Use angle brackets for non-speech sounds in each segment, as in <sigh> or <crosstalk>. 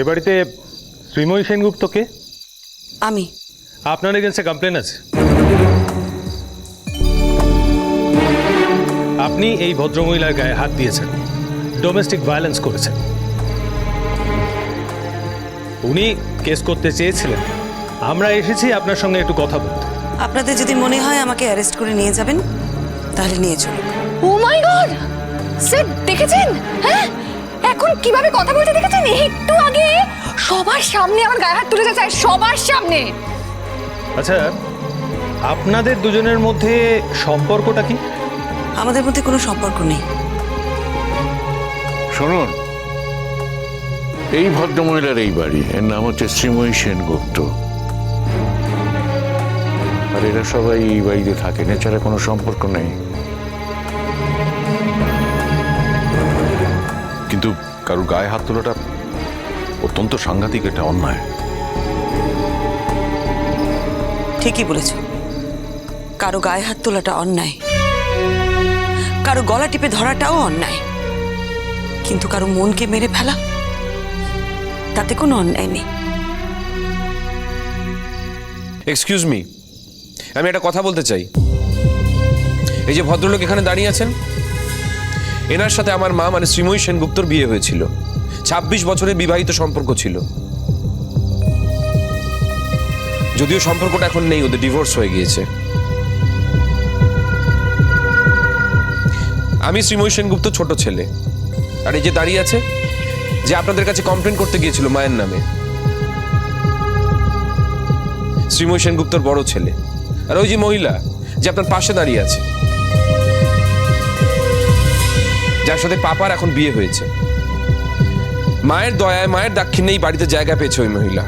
এ বাড়িতে শ্রীময়ী সেনগুপ্তকে আমি। আপনার এগেন্সে কমপ্লেন আছে? আপনি এই ভদ্রমহিলার গায়ে হাত দিয়েছেন। ডোমেস্টিক ভায়োলেন্স করেছেন। উনি কেস করতে চেয়েছিলেন। আমরা এসেছি আপনার সঙ্গে একটু কথা বলতে। আপনাদের যদি মনে হয় আমাকে অ্যারেস্ট করে নিয়ে যাবেন তাহলে নিয়ে চলুন। ও মাই গড স্যার দেখেছেন? হ্যাঁ? এখন কীভাবে কথা বলতে দেখেছেন? একটু আগে সবার সামনে আমার গায়ে হাত তুলে যাচ্ছে সবার সামনে। আচ্ছা আপনাদের দুজনের মধ্যে সম্পর্কটা কি? আমাদের মধ্যে কোনো সম্পর্ক নেই। শুনুন এই ভদ্রমহিলার এই বাড়ি এর নাম হচ্ছে শ্রীময়ী সেনগুপ্ত। আর এরা সবাই এই বাড়িতে থাকেন এছাড়া কোনো সম্পর্ক নেই। কারোর গায়ে হাত তোলাটা অত্যন্ত সাংঘাতিক এটা অন্যায়। ঠিকই বলেছ। কারও গায়ে হাত তোলাটা অন্যায়। কারও গলা টিপে ধরাটাও অন্যায়। কিন্তু কারও মনকে মেরে ফেলা তাতে কোনো অন্যায় নেই। এক্সকিউজ মি আমি একটা কথা বলতে চাই। এই যে ভদ্রলোক এখানে দাঁড়িয়ে আছেন এনার সাথে আমার মা মানে শ্রীময়ী সেনগুপ্তর বিয়ে হয়েছিল। ছাব্বিশ বছরের বিবাহিত সম্পর্ক ছিল। যদিও সম্পর্কটা এখন নেই, ওদের ডিভোর্স হয়ে গিয়েছে। আমি শ্রীময়ী সেনগুপ্ত ছোট ছেলে। আর এই যে দাঁড়িয়ে আছে, যে আপনাদের কাছে কমপ্লেন করতে গিয়েছিল মায়ের নামে। শ্রীময়ী সেনগুপ্তর বড় ছেলে। আর ওই যে মহিলা, যে আপনার পাশে দাঁড়িয়ে আছে। যার সাথে পাপার এখন বিয়ে হয়েছে। মায়ের দয়ায়, মায়ের দাক্ষিণ্যেই বাড়িতে জায়গা পেয়েছে ওই মহিলা।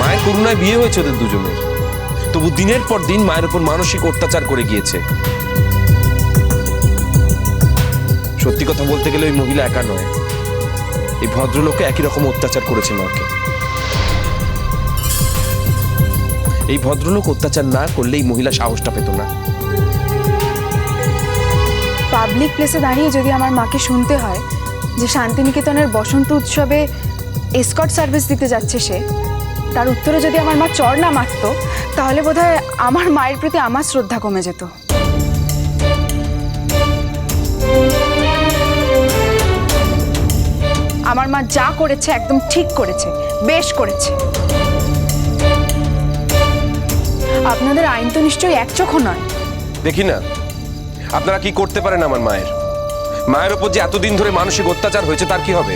মায়ের করুণায় বিয়ে হয়েছে ওদের দুজনের। তবু দিনের পর দিন মায়ের উপর মানসিক অত্যাচার করে গিয়েছে। সত্যি কথা বলতে গেলে ওই মহিলা একা নয়। এই ভদ্রলোকে একই রকম অত্যাচার করেছে মাকে। এই ভদ্রলোক অত্যাচার না করলে এই মহিলা সাহসটা পেত না। পাবলিক প্লেসে দাঁড়িয়ে যদি আমার মাকে শুনতে হয় যে শান্তিনিকেতনের বসন্ত উৎসবে এসকট সার্ভিস দিতে যাচ্ছে সে, তার উত্তরে যদি আমার মা চর না মারত, তাহলে বোধহয় আমার মায়ের প্রতি আমার শ্রদ্ধা কমে যেত। আমার মা যা করেছে একদম ঠিক করেছে, বেশ করেছে। আপনাদের আইন তো নিশ্চয়ই এক চোখও নয়। দেখি না। আপনারা কি করতে পারেন আমার মায়ের? মায়ের ওপর যে এতদিন ধরে মানসিক অত্যাচার হয়েছে তার কি হবে?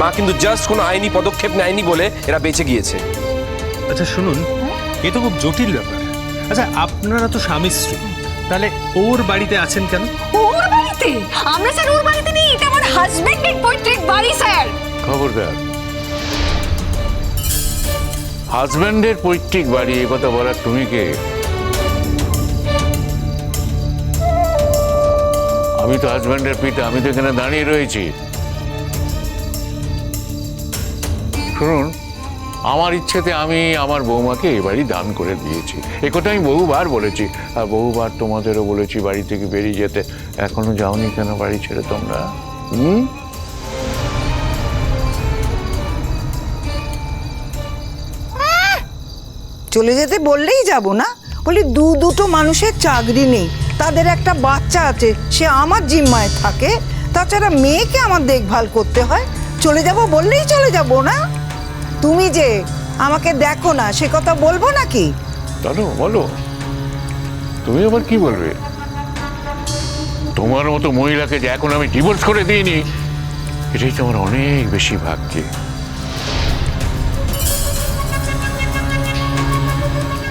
মা কিন্তু জাস্ট কোনো আইনি পদক্ষেপ নেয়নি বলে এরা বেঁচে গিয়েছে। আচ্ছা শুনুন এ তো খুব জটিল ব্যাপার। আচ্ছা আপনারা তো স্বামী স্ত্রী তাহলে ওর বাড়িতে আছেন কেন? ওর বাড়িতে? আমরা স্যার ওর বাড়িতে নেই এটা আমার হাজবেন্ডের পৈতৃক বাড়ি স্যার। খবরদার হাজব্যান্ডের পৈতৃক বাড়ি এ কথা বলার তুমি কে? আমি তো হাজব্যান্ডের পিতা, আমি তো এখানে দাঁড়িয়ে রয়েছি। শুনুন, আমার ইচ্ছেতে আমি আমার বৌমাকে এ বাড়ি দান করে দিয়েছি। এ কথা আমি বহুবার বলেছি। আর বহুবার তোমাদেরও বলেছি বাড়ি থেকে বেরিয়ে যেতে। এখনও যাওনি কেন বাড়ি ছেড়ে তোমরা? হুম? চলে যেতে বললেই যাব না? বলি, দু দুটো মানুষের চাকরি নেই, তাদের একটা বাচ্চা আছে, সে আমার জিম্মায় থাকে, তাছাড়া মেয়েকে আমার দেখভাল করতে হয়, চলে যাব বললেই চলে যাব না? তুমি যে আমাকে দেখো না, সে কথা বলব নাকি? বলো। তুমি আবার কি বলবে? তোমার মতো মহিলাকে যে এখন আমি ডিভোর্স করে দিইনি, এটাই তোমার অনেক বেশি ভাগ্যে।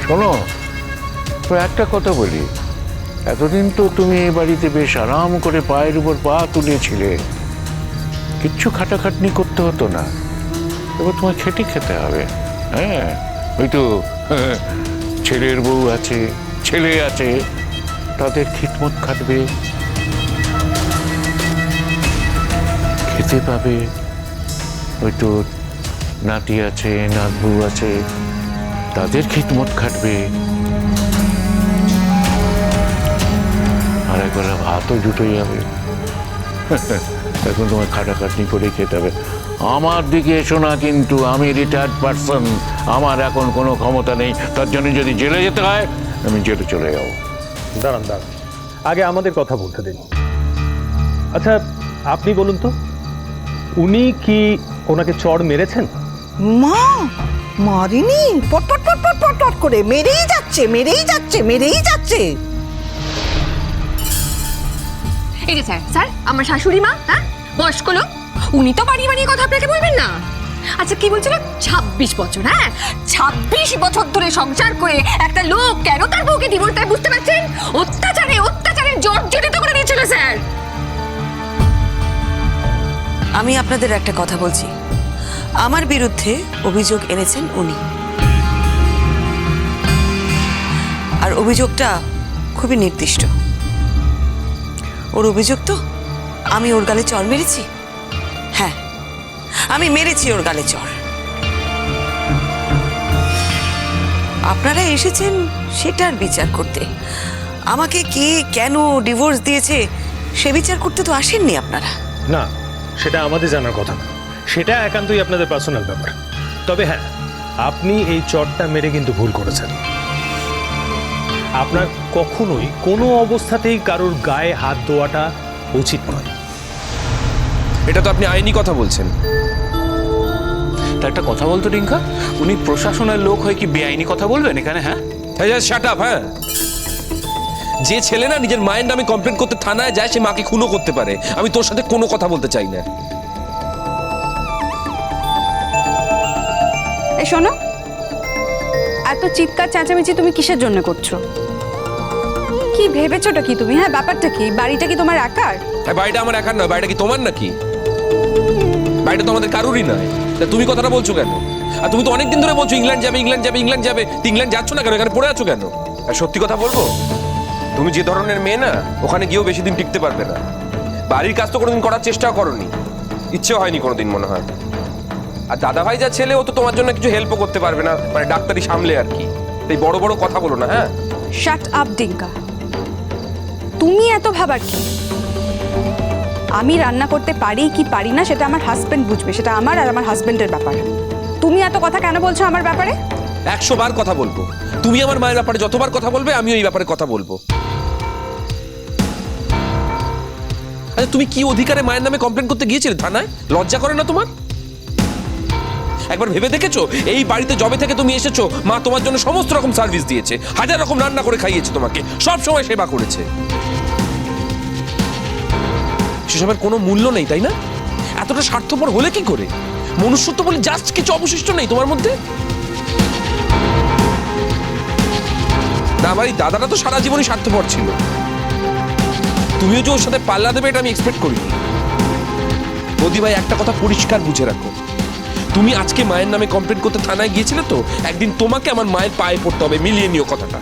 শোনো, তো একটা কথা বলি। এতদিন তো তুমি এই বাড়িতে বেশ আরাম করে পায়ের উপর পা তুলেছিলে। কিচ্ছু খাটাখাটনি করতে হতো না। এবার তোমার খেটে খেতে হবে। হ্যাঁ ওই তো, <laughs> ছেলের বউ আছে, ছেলে আছে, তাদের খিটমত খাটবে। খেতে পাবে। ওই তো নাতি আছে, নাতবু আছে। তাদের খিটমত খাটবে। আর একবেলা ভাতও জুটে যাবে এখন তোমার খাটাখাটনি করে খেতে হবে। আমার দিকে এসো না কিন্তু আমি রিটায়ার্ড পার্সন আমার এখন কোনো ক্ষমতা নেই। তার জন্য যদি জেলে যেতে হয় আমি জেলে চলে যাব। দাঁড়ান দাঁড়ান। আগে আমাদের কথা বলতে দিন। আচ্ছা আপনি বলুন তো উনি কি ওনাকে চড় মেরেছেন? মা! মারিনি পট পট পট পট পট পট করে মেরেই যাচ্ছে মেরেই যাচ্ছে মেরেই যাচ্ছে। এই যে স্যার স্যার আমার শাশুড়ি মা হ্যাঁ? বয়স্ক লোক উনি তো বাড়ি বাড়িয়ে কথা আপনাকে বলবেন না? আচ্ছা কি বলছিল? ছাব্বিশ বছর হ্যাঁ? ছাব্বিশ বছর ধরে সংসার করে একটা লোক কেন তার বউকে ডিভোর্স দেয় বুঝতে পারছেন? অত্যাচারে অত্যাচারে জর্জরিত করে দিয়েছিল স্যার। আমি আপনাদের একটা কথা বলছি। আমার বিরুদ্ধে অভিযোগ এনেছেন উনি। আর অভিযোগটা খুবই নির্দিষ্ট। ওর অভিযোগ তো আমি ওর গালে চর মেরেছি? হ্যাঁ আমি মেরেছি ওর গালে চর। আপনারা এসেছেন সেটার বিচার করতে। আমাকে কে কেন ডিভোর্স দিয়েছে সে বিচার করতে তো আসেননি আপনারা। না, সেটা আমাদের জানার কথা না। সেটা একান্তই আপনাদের পার্সোনাল ব্যাপার। তবে হ্যাঁ আপনি এই চটটা মেরে কিন্তু ভুল করেছেন। আপনার কখনোই কোনো অবস্থাতেই কারোর গায়ে হাত দেওয়াটা উচিত নয়। এটা তো আপনি আইনি কথা বলছেন। তা একটা কথা বলতো রিঙ্কা? উনি প্রশাসনের লোক হয়ে কি বেআইনি কথা বলবেন এখানে হ্যাঁ? শাট আপ হ্যাঁ? যে ছেলে না নিজের মায়ের নামে কমপ্লেন করতে থানায় যায় সে মাকে খুনও করতে পারে। আমি তোর সাথে কোনো কথা বলতে চাই না। এই শোনো। এত চিৎকার, চেঁচামেচি তুমি কিসের জন্য করছ? কি ভেবেছোটা কি তুমি? হ্যাঁ ব্যাপারটা কি? বাড়িটা কি তোমার একার? হ্যাঁ বাড়িটা আমার একার নয়, বাড়িটা কি তোমার নাকি? বাড়িটা তো আমাদের কারোরই নয়। তা তুমি কথাটা বলছো কেন? আর তুমি তো অনেকদিন ধরে বলছো, ইংল্যান্ড যাবে ইংল্যান্ড যাবে ইংল্যান্ড যাবে। ইংল্যান্ড যাচ্ছ না কেন? এখানে পড়ে আছো কেন? আর সত্যি কথা বলব, তুমি যে ধরনের মেয়ে না, ওখানে গিয়েও বেশি দিন টিকতে পারবে না। বাড়ির কাজ তো কোনোদিন করার চেষ্টাও করনি। ইচ্ছেও হয়নি কোনোদিন, মনে হয়। আর দাদা ভাই যা ছেলে ও তো তোমার জন্য কিছু হেল্পও করতে পারবে না। মানে ডাক্তারি সামলে আর কি। এই বড় বড় কথা বলো না হ্যাঁ? শাট আপ ডিঙ্কা তুমি এত ভাবার কি? আমি রান্না করতে পারি কি পারি না সেটা আমার হাজবেন্ড বুঝবে। সেটা আমার আর আমার হাজবেন্ডের ব্যাপার। তুমি এত কথা কেন বলছো আমার ব্যাপারে? একশো বার কথা বলব। তুমি আমার মায়ের ব্যাপারে যতবার কথা বলবে আমিও এই ব্যাপারে কথা বলব। আচ্ছা তুমি কি অধিকারে মায়ের নামে কমপ্লেন করতে গিয়েছিলে থানায়? লজ্জা করে না তোমার? একবার ভেবে দেখেছ? এই বাড়িতে জবে থেকে তুমি এসেছ, মা তোমার জন্য সমস্ত রকম সার্ভিস দিয়েছে। হাজার রকম রান্না করে খাইয়েছে তোমাকে। সব সময় সেবা করেছে। সেসবের কোনো মূল্য নেই, তাই না? এতটা স্বার্থপর হলে কি করে? মনুষ্যত্ব বলে জাস্ট কিছু অবশিষ্ট নেই তোমার মধ্যে? না, আমার এই দাদাটা তো সারা জীবনই স্বার্থপর ছিল। তুমিও যে ওর সাথে পাল্লা দেবে, এটা আমি এক্সপেক্ট করিনি। বৌদি ভাই, একটা কথা পরিষ্কার বুঝে রাখো। তুমি আজকে মায়ের নামে কমপ্লেন করতে থানায় গিয়েছিলে তো? একদিন তোমাকে আমার মায়ের পায়ে পড়তে হবে মিলিয়ে নিও কথাটা।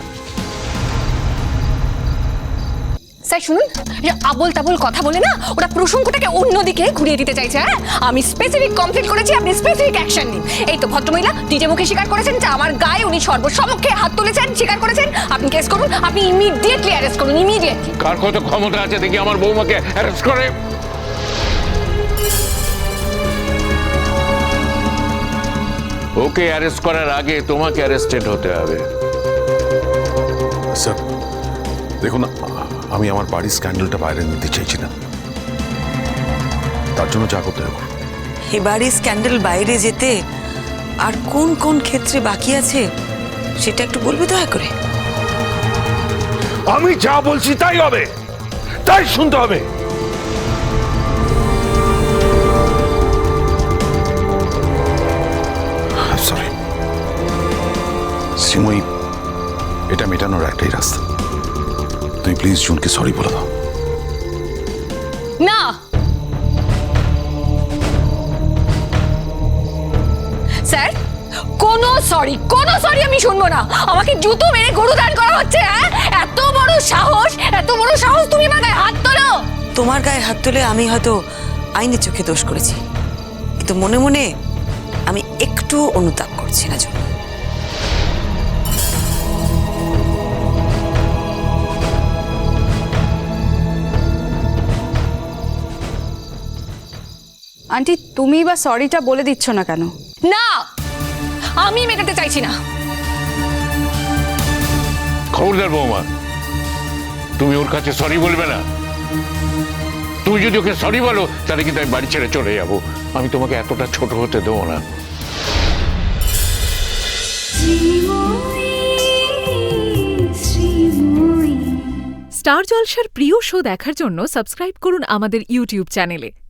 স্যার শুনুন যে আবল তাবল কথা বলে না ওরা প্রসঙ্গটাকে অন্যদিকে ঘুরিয়ে দিতে চাইছে হ্যাঁ? আমি স্পেসিফিক কমপ্লেন করেছি আপনি স্পেসিফিক অ্যাকশন নিন। এই তো ভদ্রমহিলা নিজে মুখে স্বীকার করেছেন যে আমার গায়ে উনি সর্বসমক্ষে হাত তুলেছেন স্বীকার করেছেন। আপনি কেস করুন আপনি ইমিডিয়েটলি অ্যারেস্ট করুন ইমিডিয়েটলি কার কত ক্ষমতা আছে দেখি আমার বৌমাকে অ্যারেস্ট করে? ওকে অ্যারেস্ট করার আগে তোমাকে অ্যারেস্টেড হতে হবে। স্যার দেখুন আমি আমার বাড়ির স্ক্যান্ডেলটা বাইরে নিতে চাইছিলাম। তার জন্য যা করতে হবে। এ বাড়ির স্ক্যান্ডেল বাইরে যেতে আর কোন কোন ক্ষেত্রে বাকি আছে সেটা একটু বলবে দয়া করে? আমি যা বলছি তাই হবে। তাই শুনতে হবে। প্লিজ জুনকে সরি বলে দাও। না! স্যার কোনো সরি কোনো সরি আমি শুনব না। আমাকে জুতো মেরে গরু দান করা হচ্ছে হ্যাঁ? এত বড় সাহস এত বড় সাহস তুমি আমার গায়ে হাত তোলো! তোমার গায়ে হাত তুলে আমি হয়তো আইনের চোখে দোষ করেছি। কিন্তু মনে মনে আমি একটু অনুতাপ করছি না জন্য আন্টি তুমি বা সরিটা বলে দিচ্ছ না কেন? না! আমি মেটাতে চাইছি না। খবরদার বৌমা তুমি ওর কাছে সরি বলবে না। তুমি যদি ওকে সরি বলো তাহলে কিন্তু আমি বাড়ি ছেড়ে চলে যাব। আমি তোমাকে এতটা ছোট হতে দেবো না। স্টার জলসার প্রিয় শো দেখার জন্য সাবস্ক্রাইব করুন আমাদের ইউটিউব চ্যানেলে।